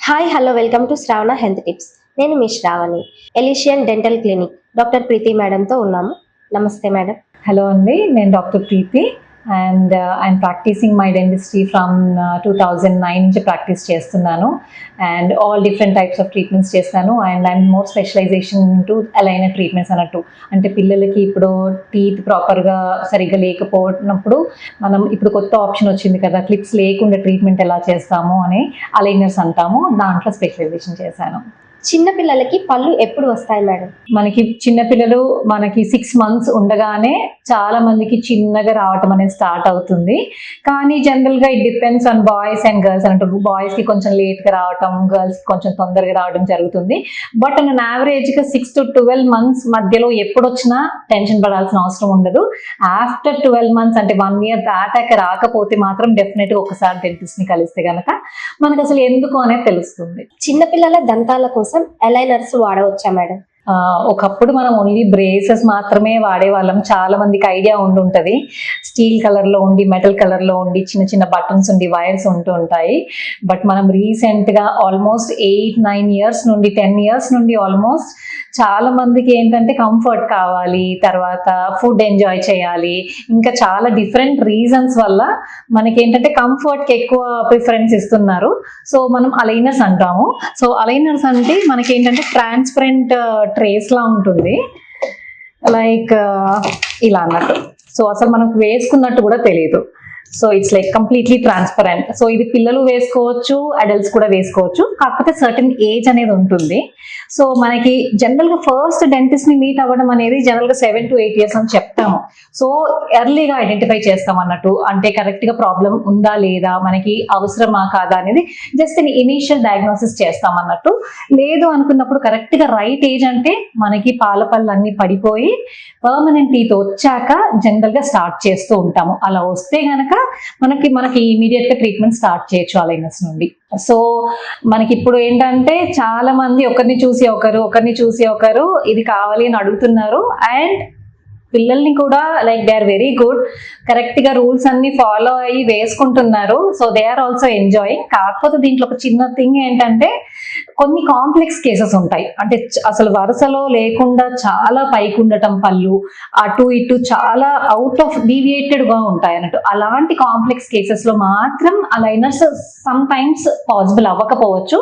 Hi hello welcome to Shravana health tips నేను మీ Shravani elysian dental clinic doctor Preethi మేడంతో ఉన్నాము. నమస్తే madam hello అండి నేను doctor Preethi. And I'm practising my dentistry from two thousand nine నుంచి practice చేస్తున్నాను. And all different types of treatments చేస్తాను. And I'm more specialization to aligner treatments అన్నట్టు. అంటే పిల్లలకి ఇప్పుడు టీత్ ప్రాపర్గా సరిగ్గా లేకపోయినప్పుడు మనం ఇప్పుడు కొత్త ఆప్షన్ వచ్చింది కదా క్లిప్స్ లేకుండా ట్రీట్మెంట్ ఎలా చేస్తాము అని అలైనర్స్ అంటాము. దాంట్లో స్పెషలైజేషన్ చేశాను. చిన్న పిల్లలకి పళ్ళు ఎప్పుడు వస్తాయి మేడం? మనకి చిన్నపిల్లలు మనకి సిక్స్ మంత్స్ ఉండగానే చాలా మందికి చిన్నగా రావటం అనేది స్టార్ట్ అవుతుంది. కానీ జనరల్గా it depends on boys and girls అంటే బాయ్స్కి కొంచెం లేట్గా రావటం గర్ల్స్కి కొంచెం తొందరగా రావడం జరుగుతుంది. బట్ అన్ యావరేజ్గా సిక్స్ టు ట్వెల్వ్ మంత్స్ మధ్యలో ఎప్పుడు వచ్చినా టెన్షన్ పడాల్సిన అవసరం ఉండదు. ఆఫ్టర్ ట్వెల్వ్ మంత్స్ అంటే వన్ ఇయర్ దాటాక రాకపోతే మాత్రం డెఫినెట్గా ఒకసారి డెంటిస్ట్ని కలిస్తే గనక మనకు అసలు ఎందుకు అనేది తెలుస్తుంది. చిన్న పిల్లల దంతాల కోసం అలైనర్స్ వాడవచ్చా మేడం? ఒకప్పుడు మనం ఓన్లీ బ్రేసెస్ మాత్రమే వాడేవాళ్ళం. చాలా మందికి ఐడియా ఉండుంటది స్టీల్ కలర్లో ఉండి మెటల్ కలర్లో ఉండి చిన్న చిన్న బటన్స్ ఉండి వైర్స్ ఉంటూ ఉంటాయి. బట్ మనం రీసెంట్గా ఆల్మోస్ట్ ఎయిట్ నైన్ ఇయర్స్ నుండి టెన్ ఇయర్స్ నుండి ఆల్మోస్ట్ చాలా మందికి ఏంటంటే కంఫర్ట్ కావాలి. తర్వాత ఫుడ్ ఎంజాయ్ చేయాలి. ఇంకా చాలా డిఫరెంట్ రీజన్స్ వల్ల మనకి ఏంటంటే కంఫర్ట్కి ఎక్కువ ప్రిఫరెన్స్ ఇస్తున్నారు. సో మనం అలైనర్స్ అంటాము. సో అలైనర్స్ అంటే మనకి ఏంటంటే ట్రాన్స్పరెంట్ ట్రేస్ లా ఉంటుంది లైక్ uh, ఇలా అన్నట్టు. సో అసలు మనకు వేసుకున్నట్టు కూడా తెలియదు so it's like completely transparent so ఇది పిల్లలు వేసుకోవచ్చు అడల్ట్స్ కూడా వేసుకోవచ్చు. కాకపోతే సర్టన్ ఏజ్ అనేది ఉంటుంది. సో మనకి జనరల్గా ఫస్ట్ డెంటిస్ట్ని మీట్ అవ్వడం అనేది జనరల్గా సెవెన్ టు ఎయిట్ ఇయర్స్ అని చెప్తాము సో ఎర్లీగా ఐడెంటిఫై చేస్తాం అన్నట్టు అంటే కరెక్ట్గా ప్రాబ్లం ఉందా లేదా మనకి అవసరమా కాదా అనేది జస్ట్ ఇనీషియల్ డయాగ్నోసిస్ చేస్తాం అన్నట్టు లేదు అనుకున్నప్పుడు కరెక్ట్గా రైట్ ఏజ్ అంటే మనకి పాల పళ్ళు అన్ని పడిపోయి పర్మనెంట్ టీత్ వచ్చాక జనరల్గా స్టార్ట్ చేస్తూ ఉంటాము. అలా వస్తే గనక మనకి మనకి ఇమీడియట్గా ట్రీట్మెంట్ స్టార్ట్ చేయొచ్చు అలైనస్ నుండి. సో మనకి ఇప్పుడు ఏంటంటే చాలా మంది ఒకరిని చూసి ఒకరు ఒకరిని చూసి ఒకరు ఇది కావాలి అని అడుగుతున్నారు. అండ్ పిల్లల్ని కూడా like they are very good కరెక్ట్గా రూల్స్ అన్ని ఫాలో అయ్యి వేసుకుంటున్నారు. So they are also enjoying కాకపోతే దీంట్లో ఒక చిన్న థింగ్ ఏంటంటే కొన్ని కాంప్లెక్స్ కేసెస్ ఉంటాయి. అంటే అసలు వరుసలో లేకుండా చాలా పైకి ఉండటం పళ్ళు అటు ఇటు చాలా అవుట్ ఆఫ్ డీవియేటెడ్గా ఉంటాయి అన్నట్టు. అలాంటి కాంప్లెక్స్ కేసెస్లో మాత్రం అలైనర్స్ సమ్ టైమ్స్ పాసిబుల్ అవ్వకపోవచ్చు.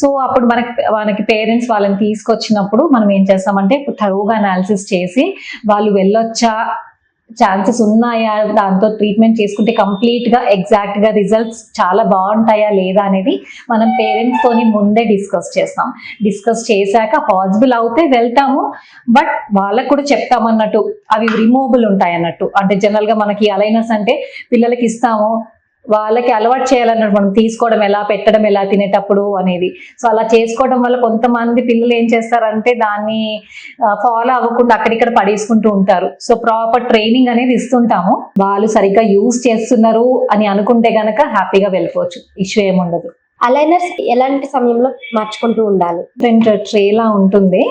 సో అప్పుడు మనకి మనకి పేరెంట్స్ వాళ్ళని తీసుకొచ్చినప్పుడు మనం ఏం చేస్తామంటే థరోగా అనాలిసిస్ చేసి వాళ్ళు వెళ్ళొచ్చా? ఛాన్సెస్ ఉన్నాయా? దాంతో ట్రీట్మెంట్ చేసుకుంటే కంప్లీట్గా ఎగ్జాక్ట్గా రిజల్ట్స్ చాలా బాగుంటాయా లేదా అనేది మనం పేరెంట్స్ తోని ముందే డిస్కస్ చేస్తాం. డిస్కస్ చేశాక పాసిబుల్ అవుతే వెళ్తాము బట్ వాళ్ళకు కూడా చెప్తామన్నట్టు అవి రిమూవబుల్ ఉంటాయి అన్నట్టు అంటే జనరల్గా మనకి అలైనస్ అంటే పిల్లలకి ఇస్తాము వాళ్ళకి అలవాటు చేయాలన్నట్టు మనం తీసుకోవడం ఎలా పెట్టడం ఎలా తినేటప్పుడు అనేది. సో అలా చేసుకోవడం వల్ల కొంతమంది పిల్లలు ఏం చేస్తారంటే దాన్ని ఫాలో అవ్వకుండా అక్కడిక్కడ పడేసుకుంటూ ఉంటారు. సో ప్రాపర్ ట్రైనింగ్ అనేది ఇస్తుంటాము. వాళ్ళు సరిగ్గా యూజ్ చేస్తున్నారు అని అనుకుంటే గనక హ్యాపీగా వెళ్ళిపోవచ్చు. ఇష్యూ ఏముండదు అలైనర్స్ ఎలాంటి సమయంలో మార్చుకుంటూ ఉండాలి? ఫ్రంట్ ట్రేలా ఉంటుంది.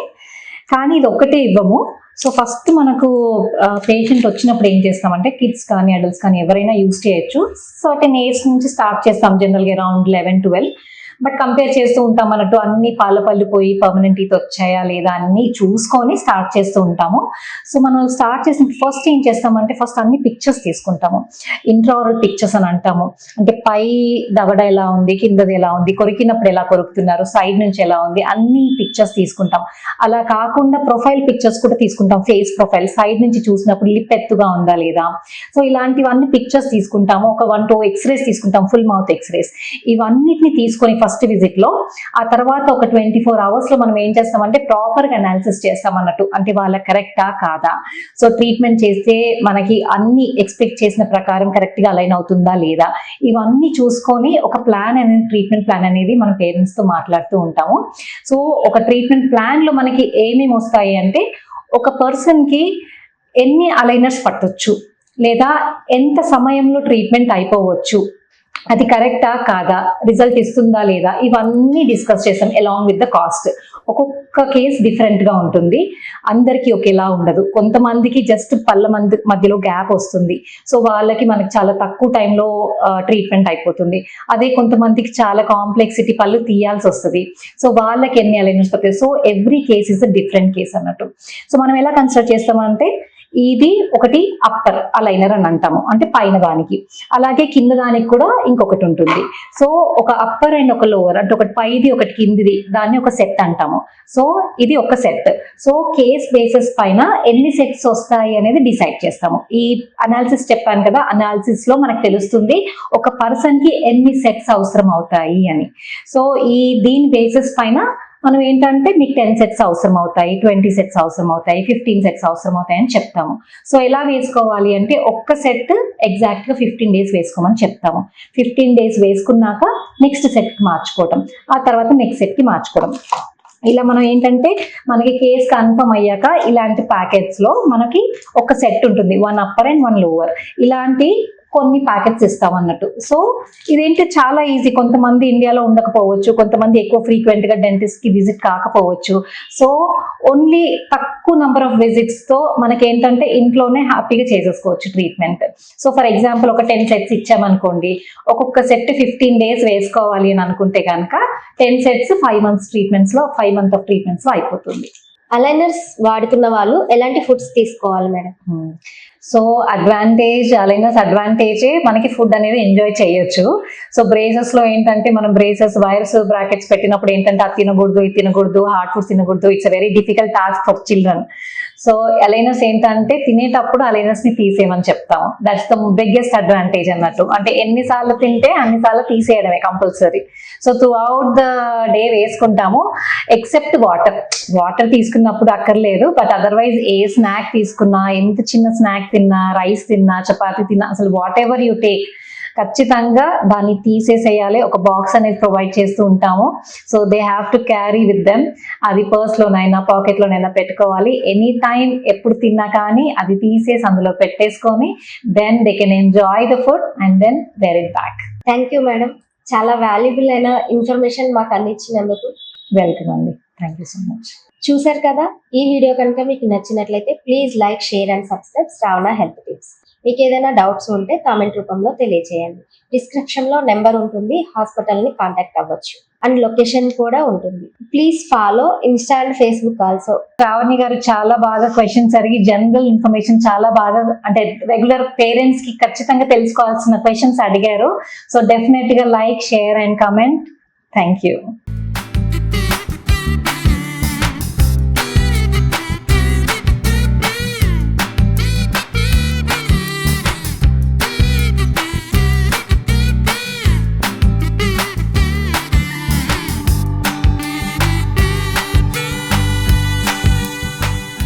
కానీ ఇది ఒక్కటే ఇవ్వము. సో ఫస్ట్ మనకు పేషెంట్ వచ్చినప్పుడు ఏం చేస్తామంటే కిడ్స్ కానీ అడల్ట్స్ కానీ ఎవరైనా యూజ్ చేయొచ్చు. సర్టెన్ ఏజ్ నుంచి స్టార్ట్ చేస్తాం జనరల్గా around eleven twelve but compare చేస్తూ ఉంటాం అన్నట్టు అన్ని పాల పళ్ళు పోయి పర్మనెంట్ టీత్ వచ్చాయా లేదా అన్ని చూసుకొని స్టార్ట్ చేస్తూ ఉంటాము. సో మనం స్టార్ట్ చేసిన ఫస్ట్ ఏం చేస్తామంటే ఫస్ట్ అన్ని పిక్చర్స్ తీసుకుంటాము. ఇంట్రావరల్ పిక్చర్స్ అని అంటాము. అంటే పై దవడ ఎలా ఉంది కిందది ఎలా ఉంది కొరికినప్పుడు ఎలా కొరుకుతున్నారు సైడ్ నుంచి ఎలా ఉంది అన్ని పిక్చర్స్ తీసుకుంటాం. అలా కాకుండా ప్రొఫైల్ పిక్చర్స్ కూడా తీసుకుంటాం. ఫేస్ ప్రొఫైల్ సైడ్ నుంచి చూసినప్పుడు లిప్ ఎత్తుగా ఉందా లేదా. సో ఇలాంటివన్నీ పిక్చర్స్ తీసుకుంటాము. ఒక వన్ టూ ఎక్స్రేస్ తీసుకుంటాం. ఫుల్ మౌత్ ఎక్స్రేస్ ఇవన్నిటిని తీసుకొని ఫస్ట్ విజిట్లో. ఆ తర్వాత ఒక ట్వంటీ ఫోర్ అవర్స్లో మనం ఏం చేస్తామంటే ప్రాపర్గా అనాలిసిస్ చేస్తాం అన్నట్టు అంటే వాళ్ళ కరెక్టా కాదా? సో ట్రీట్మెంట్ చేస్తే మనకి అన్ని ఎక్స్పెక్ట్ చేసిన ప్రకారం కరెక్ట్గా అలైన్ అవుతుందా లేదా? ఇవన్నీ చూసుకొని ఒక ప్లాన్ అనేది ట్రీట్మెంట్ ప్లాన్ అనేది మన పేరెంట్స్తో మాట్లాడుతూ ఉంటాము. సో ఒక ట్రీట్మెంట్ ప్లాన్లో మనకి ఏమేమి వస్తాయి అంటే ఒక పర్సన్కి ఎన్ని అలైనర్స్ పట్టొచ్చు? లేదా ఎంత సమయంలో ట్రీట్మెంట్ అయిపోవచ్చు? అది కరెక్టా? కాదా? రిజల్ట్ ఇస్తుందా లేదా? ఇవన్నీ డిస్కస్ చేసాం అలాంగ్ విత్ ద కాస్ట్ ఒక్కొక్క కేస్ డిఫరెంట్గా ఉంటుంది. అందరికీ ఒకేలా ఉండదు. కొంతమందికి జస్ట్ పళ్ళ మంది మధ్యలో గ్యాప్ వస్తుంది. సో వాళ్ళకి మనకి చాలా తక్కువ టైంలో ట్రీట్మెంట్ అయిపోతుంది. అదే కొంతమందికి చాలా కాంప్లెక్సిటీ పళ్ళు తీయాల్సి వస్తుంది. సో వాళ్ళకి ఎన్ని అలైన్మెంట్స్ పడుతుంది so every case is a different case అన్నట్టు. సో మనం ఎలా కన్సిడర్ చేస్తామంటే ఇది ఒకటి అప్పర్ అలైనర్ అని అంటాము. అంటే పైన దానికి. అలాగే కింద దానికి కూడా ఇంకొకటి ఉంటుంది. సో ఒక అప్పర్ అండ్ ఒక లోవర్ అంటే ఒకటి పైది ఒకటి కిందిది దాన్ని ఒక సెట్ అంటాము. సో ఇది ఒక సెట్ సో కేస్ బేసిస్ పైన ఎన్ని సెట్స్ వస్తాయి అనేది డిసైడ్ చేస్తాము. ఈ అనాలిసిస్ చెప్పాను కదా అనాలిసిస్లో మనకు తెలుస్తుంది ఒక పర్సన్కి ఎన్ని సెట్స్ అవసరం అవుతాయి అని. సో ఈ దీని బేసిస్ పైన మనం ఏంటంటే మీకు టెన్ సెట్స్ అవసరం అవుతాయి ట్వంటీ సెట్స్ అవసరం అవుతాయి ఫిఫ్టీన్ సెట్స్ అవసరం అవుతాయి అని చెప్తాము. సో ఎలా వేసుకోవాలి అంటే ఒక్క సెట్ ఎగ్జాక్ట్గా ఫిఫ్టీన్ డేస్ వేసుకోమని చెప్తాము. ఫిఫ్టీన్ డేస్ వేసుకున్నాక నెక్స్ట్ సెట్ మార్చుకోవటం ఆ తర్వాత నెక్స్ట్ సెట్కి మార్చుకోవడం ఇలా మనం ఏంటంటే మనకి కేస్ కన్ఫర్మ్ అయ్యాక ఇలాంటి ప్యాకెట్స్లో మనకి ఒక సెట్ ఉంటుంది one upper and one lower ఇలాంటి కొన్ని ప్యాకెట్స్ ఇస్తాం అన్నట్టు. సో ఇదేంటి చాలా ఈజీ కొంతమంది ఇండియాలో ఉండకపోవచ్చు కొంతమంది ఎక్కువ ఫ్రీక్వెంట్గా డెంటిస్ట్కి విజిట్ కాకపోవచ్చు. సో ఓన్లీ తక్కువ నెంబర్ ఆఫ్ విజిట్స్తో మనకి ఏంటంటే ఇంట్లోనే హ్యాపీగా చేసేసుకోవచ్చు ట్రీట్మెంట్ సో ఫర్ ఎగ్జాంపుల్ ఒక టెన్ సెట్స్ ఇచ్చామనుకోండి ఒక్కొక్క సెట్ ఫిఫ్టీన్ డేస్ వేసుకోవాలి అని అనుకుంటే కనుక టెన్ సెట్స్ ఫైవ్ మంత్స్ ట్రీట్మెంట్స్లో ఫైవ్ మంత్ ఆఫ్ ట్రీట్మెంట్స్లో అయిపోతుంది. అలైనర్స్ వాడుతున్న వాళ్ళు ఎలాంటి ఫుడ్స్ తీసుకోవాలి మేడం? సో అడ్వాంటేజ్ అలైనస్ అడ్వాంటేజే మనకి ఫుడ్ అనేది ఎంజాయ్ చేయొచ్చు. సో బ్రేసెస్లో ఏంటంటే మనం బ్రేసెస్ వైర్స్ బ్రాకెట్స్ పెట్టినప్పుడు ఏంటంటే అది తినకూడదు ఇది తినకూడదు హార్డ్ ఫుడ్ తినకూడదు it's very difficult task for children so aligners ఏంటంటే తినేటప్పుడు అలైనస్ని తీసేయమని చెప్తాము దట్స్ ద బిగ్గెస్ట్ అడ్వాంటేజ్ అన్నట్టు. అంటే ఎన్నిసార్లు తింటే అన్నిసార్లు తీసేయడమే compulsory so throughout the day వేసుకుంటాము ఎక్సెప్ట్ వాటర్ వాటర్ తీసుకున్నప్పుడు అక్కర్లేదు బట్ అదర్వైజ్ ఏ స్నాక్ తీసుకున్నా ఎంత చిన్న స్నాక్ తిన్నా రైస్ తిన్నా చపాతి తిన్నా అసలు వాట్ ఎవర్ యూ టేక్ ఖచ్చితంగా దాన్ని తీసేసేయాలి. ఒక బాక్స్ అనేది ప్రొవైడ్ చేస్తూ ఉంటాము. So they have to carry with them అది పర్స్ లోనైనా పాకెట్ లోనైనా పెట్టుకోవాలి. ఎనీ టైం ఎప్పుడు తిన్నా కానీ అది తీసేసి అందులో పెట్టేసుకొని then they can enjoy the food and then wear it back thank you madam చాలా వాల్యుబుల్ అయిన ఇన్ఫర్మేషన్ మాకు అందించినందుకు. వెల్కమ్ అండి. థ్యాంక్ యూ సో మచ్ చూసారు కదా? ఈ వీడియో కనుక మీకు నచ్చినట్లయితే please like share and subscribe Shravana health tips మీకు ఏదైనా డౌట్స్ ఉంటే కామెంట్ రూపంలో తెలియజేయండి డిస్క్రిప్షన్లో నెంబర్ ఉంటుంది హాస్పిటల్ని కాంటాక్ట్ అవ్వచ్చు. అండ్ లొకేషన్ కూడా ఉంటుంది. Please follow Insta and Facebook also Shravani గారు చాలా బాగా క్వశ్చన్స్ అడిగి జనరల్ ఇన్ఫర్మేషన్ చాలా బాగా అంటే రెగ్యులర్ పేరెంట్స్కి ఖచ్చితంగా తెలుసుకోవాల్సిన క్వశ్చన్స్ అడిగారు. సో డెఫినెట్గా like share and comment thank you